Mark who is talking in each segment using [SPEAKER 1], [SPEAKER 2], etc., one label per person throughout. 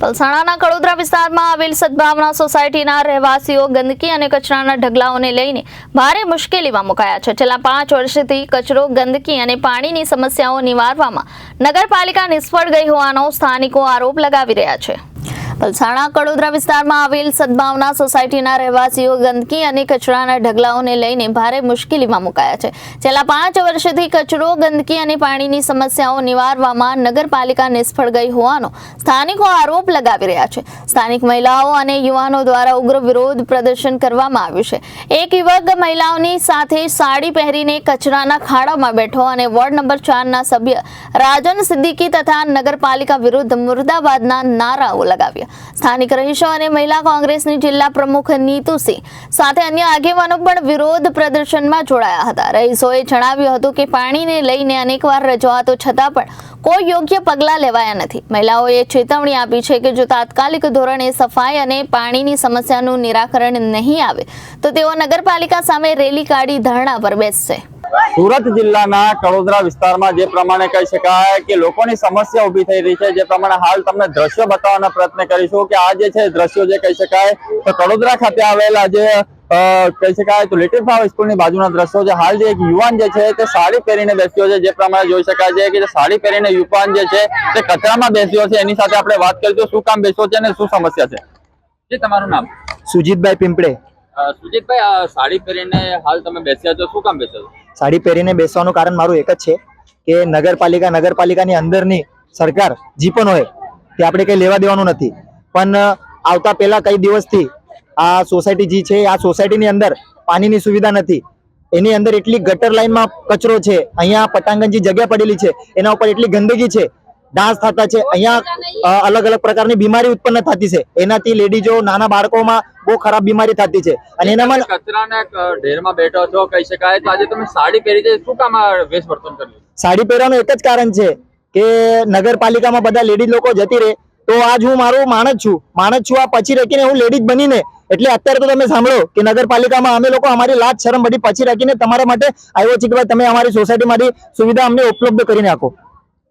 [SPEAKER 1] પલસાણાના કડોદરા વિસ્તારમાં આવેલ સદભાવના સોસાયટીના રહેવાસીઓ ગંદકી અને કચરાના ઢગલાઓને લઈને ભારે મુશ્કેલીમાં મુકાયા છે. છેલ્લા પાંચ વર્ષથી કચરો, ગંદકી અને પાણીની સમસ્યાઓ નિવારવામાં નગરપાલિકા નિષ્ફળ ગઈ હોવાનો સ્થાનિકો આરોપ લગાવી રહ્યા છે. પલસાણા કડોદરા વિસ્તારમાં આવેલ સદભાવના સોસાયટીના રહેવાસીઓ ગંદકી અને કચરાના ઢગલાઓને લઈને ભારે મુશ્કેલીમાં મુકાયા છે. છેલ્લા પાંચ વર્ષથી કચરો, ગંદકી અને પાણીની સમસ્યાઓ નિવારવામાં નગરપાલિકા નિષ્ફળ ગઈ હોવાનો સ્થાનિકો આરોપ લગાવી રહ્યા છે. સ્થાનિક મહિલાઓ અને યુવાનો દ્વારા ઉગ્ર વિરોધ પ્રદર્શન કરવામાં આવ્યું છે. એક યુવક મહિલાઓની સાથે સાડી પહેરીને કચરાના ખાડામાં બેઠો અને વોર્ડ નંબર ચારના સભ્ય રાજન સિદ્દીકી તથા નગરપાલિકા વિરુદ્ધ મુર્દાબાદના નારાઓ લગાવ્યા. સ્થાનિક રહીશો અને મહિલા કોંગ્રેસની જિલ્લા પ્રમુખ નીતુસિંહ સાથે અન્ય આગેવાનો પણ વિરોધ પ્રદર્શનમાં જોડાયા હતા. રહીશોએ જણાવ્યું હતું કે પાણીને લઈને અનેકવાર રજૂઆતો છતાં પણ કોઈ યોગ્ય પગલાં લેવાયા નથી. મહિલાઓએ ચેતવણી આપી છે કે જો તાત્કાલિક ધોરણે સફાઈ અને પાણીની સમસ્યાનું નિરાકરણ નહીં આવે, તો તેઓ નગરપાલિકા સામે રેલી કાઢી ધરણા પર બેસશે.
[SPEAKER 2] સુરત જિલ્લાના કડોદરા વિસ્તારમાં જે પ્રમાણે કહી શકાય કે લોકોની સમસ્યા ઊભી થઈ રહી છે, જે પ્રમાણે હાલ તમને દ્રશ્યો બતાવવાનો પ્રયત્ન કરીશું કે આ જે છે દ્રશ્યો જે કહી શકાય, તો કડોદરા ખાતે આવેલા જે કહી શકાય તો લિટિલ ફ્લાવર સ્કૂલની બાજુના દ્રશ્યો છે. હાલ જે એક યુવાન જે છે તે સાડી પહેરીને બેસ્યો છે. જે પ્રમાણે જોઈ શકાય છે કે જે સાડી પહેરીને યુવાન જે છે તે કચરામાં બેસ્યો છે. એની સાથે આપણે વાત કરીશું શું કામ બેસ્યો છે અને શું સમસ્યા છે? જે તમારું નામ?
[SPEAKER 3] સુજીતભાઈ પીંપળે.
[SPEAKER 2] સુજીતભાઈ સાડી પહેરીને હાલ તમે બેસ્યા છો. શું કામ બેસ્યો છો?
[SPEAKER 3] સાડી પહેરીને બેસવાનું કારણ મારું એક જ છે કે નગરપાલિકા નગરપાલિકાની અંદરની સરકાર જે પણ હોય તે આપણે કંઈ લેવા દેવાનું નથી. પણ આવતા પહેલા કઈ દિવસથી આ સોસાયટી જી છે આ સોસાયટીની અંદર પાણીની સુવિધા નથી. એની અંદર એટલી ગટર લાઈનમાં કચરો છે અહીંયા પટાંગણજી જગ્યા પડેલી છે એના ઉપર એટલી ગંદકી છે ડાન્સ થતા છે અહીંયા અલગ અલગ પ્રકારની બીમારી ઉત્પન્ન થતી છે. એનાથી લેડીઝો નાના બાળકોમાં બહુ ખરાબ બીમારી થતી છે. અને એનામાં
[SPEAKER 2] કચરાના ઢેરમાં બેઠો છો કહી શકાય તો આજે તમે સાડી પહેરી છે શું કામ વેશ વર્તન કર્યું?
[SPEAKER 3] સાડી પહેરવાનું એક જ કારણ છે કે નગરપાલિકામાં બધા લેડીઝ લોકો જતી રહે તો આજ હું મારું માણસ છું. માણસ છું આ પછી રાખીને હું લેડીઝ બનીને એટલે અત્યારે તો તમે સાંભળો કે નગરપાલિકામાં અમે લોકો અમારી લાજ શરમ બધી પછી રાખીને તમારા માટે આવ્યો છે કે ભાઈ તમે અમારી સોસાયટીમાંથી સુવિધા અમને ઉપલબ્ધ કરીને આપો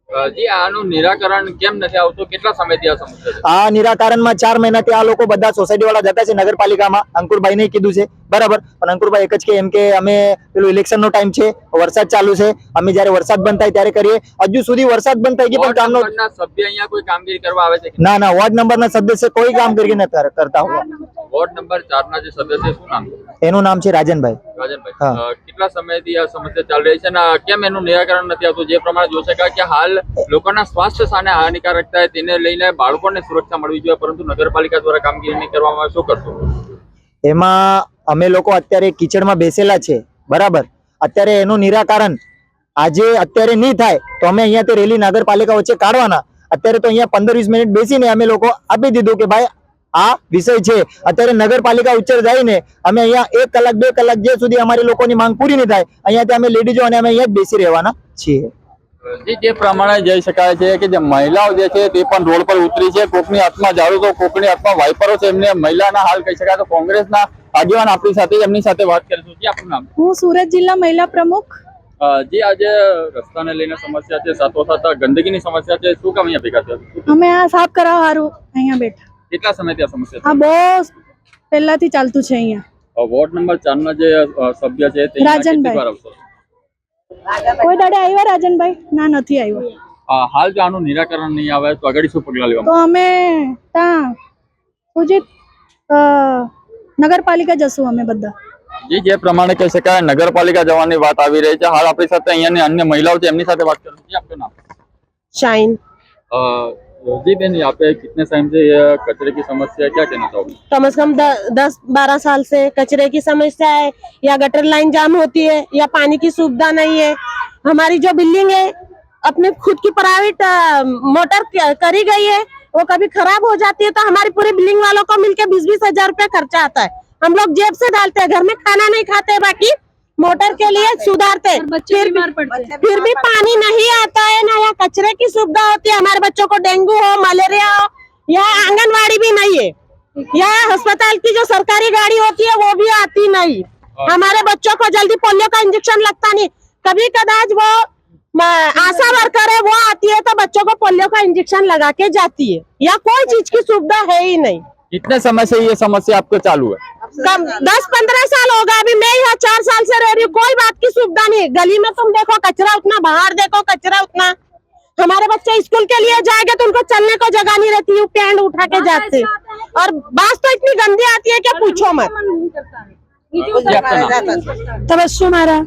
[SPEAKER 2] અ, જી આનું નિરાકરણ કેમ નથી આવતું? કેટલા સમયથી આ સમસ્યા છે?
[SPEAKER 3] આ નિરાકરણમાં ચાર મહિનાથી આ લોકો બધા સોસાયટી વાળા જતા છે નગરપાલિકામાં. અંકુરભાઈને કીધું છે બરાબર? પણ અંકુરભાઈ એક જ કે એમ કે અમે પેલું ઇલેક્શન નો ટાઈમ છે વરસાદ ચાલુ છે અમે જયારે વરસાદ બંધ થાય ત્યારે કરીએ. હજુ સુધી વરસાદ બંધ થઈ ગઈ પણ કામનો
[SPEAKER 2] સભ્ય અહીંયા કોઈ કામગીરી કરવા આવે છે
[SPEAKER 3] ના ના વોર્ડ નંબરના સદસ્ય કોઈ કામ કરીને નથી કરતા હોય
[SPEAKER 2] વોર્ડ નંબર ચાર ના જે સદસ્ય શું નામ?
[SPEAKER 3] એનું નામ છે રાજનભાઈ.
[SPEAKER 2] રાજનભાઈ. કેટલા સમયથી આ સમસ્યા ચાલી રહી છે અને કેમ એનું નિરાકરણ નથી આવતું? જે પ્રમાણે જોશે કે હાલ લોકોના સ્વાસ્થ્ય સામે હાનિકારકતા તેને લઈને બાળકોને સુરક્ષા મળવી જોઈએ પરંતુ નગરપાલિકા દ્વારા કામગીરી નહીં કરવામાં શું કરશો?
[SPEAKER 3] એમાં અમે લોકો અત્યારે કિચડમાં બેસેલા છે બરાબર? અત્યારે એનું નિરાકરણ આજે અત્યારે નહીં થાય તો અમે અહીંયા તે રેલી નગરપાલિકા વચ્ચે કાઢવાના. અત્યારે તો અહીંયા પંદર વીસ મિનિટ બેસીને અમે લોકો આપી દીધું કે ભાઈ આ વિષય છે. અત્યારે નગરપાલિકા ઉચ્ચર જઈને અમે અહીંયા એક કલાક બે કલાક જે સુધી અમારી લોકોની માંગ પૂરી નહીં થાય અહીંયાથી અમે લેડીઝો અને અમે અહીંયા જ બેસી રહેવાના છીએ.
[SPEAKER 2] જે પ્રમાણે જઈ શકાય છે કે જે મહિલાઓ જે છે તે પણ રોડ પર ઉતરી છે કોકની હાથમાં ઝાડુ તો કોકની હાથમાં વાઇપરો છે એમને મહિલાના હાલ કહી શકાય તો કોંગ્રેસના આગેવાન આપણી સાથે એમની સાથે વાત કરીશું. જી આપનું નામ?
[SPEAKER 4] હું સુરત જિલ્લા મહિલા પ્રમુખ.
[SPEAKER 2] જી આજે રસ્તાને લઈને સમસ્યા છે સાથોસાથ ગંદકીની સમસ્યા છે. શું કામ અહીંયા ભેગા થયા?
[SPEAKER 4] અમે આ સાફ કરાવવા હારું અહીંયા બેઠા.
[SPEAKER 2] કેટલા સમયથી આ સમસ્યા
[SPEAKER 4] હા બસ પહેલાથી ચાલતું છે અહીંયા.
[SPEAKER 2] વોર્ડ નંબર 4 ના જે સભ્ય છે તે
[SPEAKER 4] રાજનભાઈ. કોઈ દાડે આવ્યા રાજનભાઈ? ના નથી આવ્યો.
[SPEAKER 2] હાલ જો આનું નિરાકરણ નહીં આવે તો આગળ શું પગલાં લેવા
[SPEAKER 4] તો અમે ત્યાં પૂજિત નગરપાલિકા જશું અમે બધા.
[SPEAKER 2] જી જે પ્રમાણે કહી શકાય નગરપાલિકા જવાની વાત આવી રહી છે. હાલ આપણી સાથે અહીંયાની અન્ય મહિલાઓ છે એમની સાથે વાત કરું છું. આપનું નામ? શાઇન. जी बहन यहाँ पे कितने टाइम से ये कचरे की समस्या है? क्या कहना चाहोगे?
[SPEAKER 5] कम से कम द- दस बारह साल से कचरे की समस्या है या गटर लाइन जाम होती है या पानी की सुविधा नहीं है। हमारी जो बिल्डिंग है अपने खुद की प्राइवेट मोटर करी गई है वो कभी खराब हो जाती है तो हमारी पूरी बिल्डिंग वालों को मिलकर बीस बीस हज़ार रूपए खर्चा आता है। हम लोग जेब से डालते हैं घर में खाना नहीं खाते बाकी मोटर के लिए सुधारते हैं। फिर भी फिर भी पानी नहीं आता है यहाँ कचरे की सुविधा होती है हमारे बच्चों को डेंगू हो मलेरिया हो यहाँ आंगनवाड़ी भी नहीं है यहाँ अस्पताल की जो सरकारी गाड़ी होती है वो भी आती नहीं। हमारे बच्चों को जल्दी पोलियो का इंजेक्शन लगता नहीं। कभी कदाच वो आशा वर्कर है वो आती है तो बच्चों को पोलियो का इंजेक्शन लगा के जाती है। या कोई चीज़ की सुविधा है ही नहीं।
[SPEAKER 2] कितने समय से ये समस्या आपको चालू है?
[SPEAKER 5] कम दस पंद्रह साल होगा अभी मैं यहाँ चार साल से रह रही हूँ कोई बात की सुविधा नहीं। गली में तुम देखो कचरा उतना बाहर देखो कचरा उतना। हमारे बच्चे स्कूल के लिए जाएँगे तो उनको चलने को जगह नहीं रहती है पैंट उठा के जाते। और बात तो इतनी गंदी आती है कि पूछो मत।
[SPEAKER 4] तबस्सुम आरा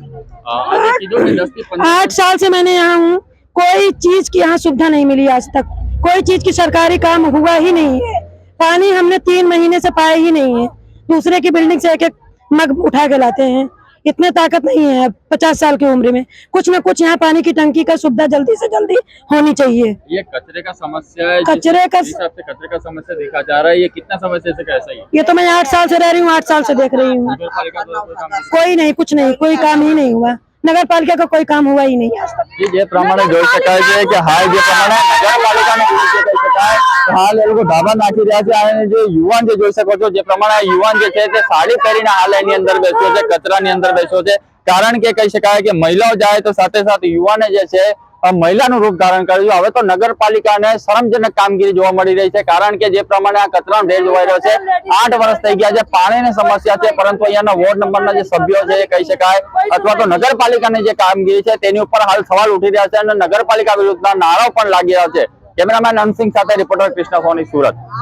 [SPEAKER 4] आठ साल से मैंने यहाँ हूँ। कोई चीज़ की यहाँ सुविधा नहीं मिली आज तक। कोई चीज़ की सरकारी काम हुआ ही नहीं। है पानी हमने तीन महीने से पाया ही नहीं है। दूसरे की बिल्डिंग से एक एक मग उठा के लाते हैं। इतने ताकत नहीं है पचास साल की उम्र में। कुछ ना कुछ यहाँ पानी की टंकी का सुविधा जल्दी से जल्दी होनी चाहिए।
[SPEAKER 2] ये कचरे का समस्या है
[SPEAKER 4] कचरे का-
[SPEAKER 2] कचरे का समस्या देखा जा रहा है ये कितना समस्या से कैसा है?
[SPEAKER 4] ये तो मैं आठ साल से रह रही हूँ आठ साल से देख रही हूँ।
[SPEAKER 2] नहीं।
[SPEAKER 4] कोई नहीं कुछ नहीं कोई काम ही नहीं हुआ। નગર પાલિકા કોઈ કામ હુઆ નહીં. આજ
[SPEAKER 2] તક જે પ્રમાણે જોઈ શકાય છે કે હાલ જે પ્રમાણે નગરપાલિકાને જોઈ હાલ એ લોકો ધાબા નાખી રહ્યા છે અને જે યુવાન જે જોઈ શકો છો જે પ્રમાણે યુવાન જે છે તે સાડી પહેરીને હાલ એની અંદર બેસ્યો છે કચરાની અંદર બેસ્યો છે. કારણ કે કહી શકાય કે મહિલાઓ જાય તો સાથે સાથે યુવાને જે છે મહિલાનું રૂપ ધારણ કર્યું છે. હવે તો નગરપાલિકાને શરમજનક કામગીરી જોવા મળી રહી છે, કારણ કે જે પ્રમાણે આ કચરાનો ઢેર જોવાઈ રહ્યો છે, આઠ વર્ષ થઈ ગયા છે, પાણીની સમસ્યા છે, પરંતુ અહીંયાના વોર્ડ નંબરના જે સભ્યો છે, એ કહી શકાય, અથવા તો નગરપાલિકાની જે કામગીરી છે, તેની ઉપર હાલ સવાલ ઉઠી રહ્યા છે અને નગરપાલિકા વિરુદ્ધના નારાઓ પણ લાગી રહ્યા છે. કેમેરામેન અનસિંહ સાથે રિપોર્ટર કૃષ્ણ સોની, સુરત.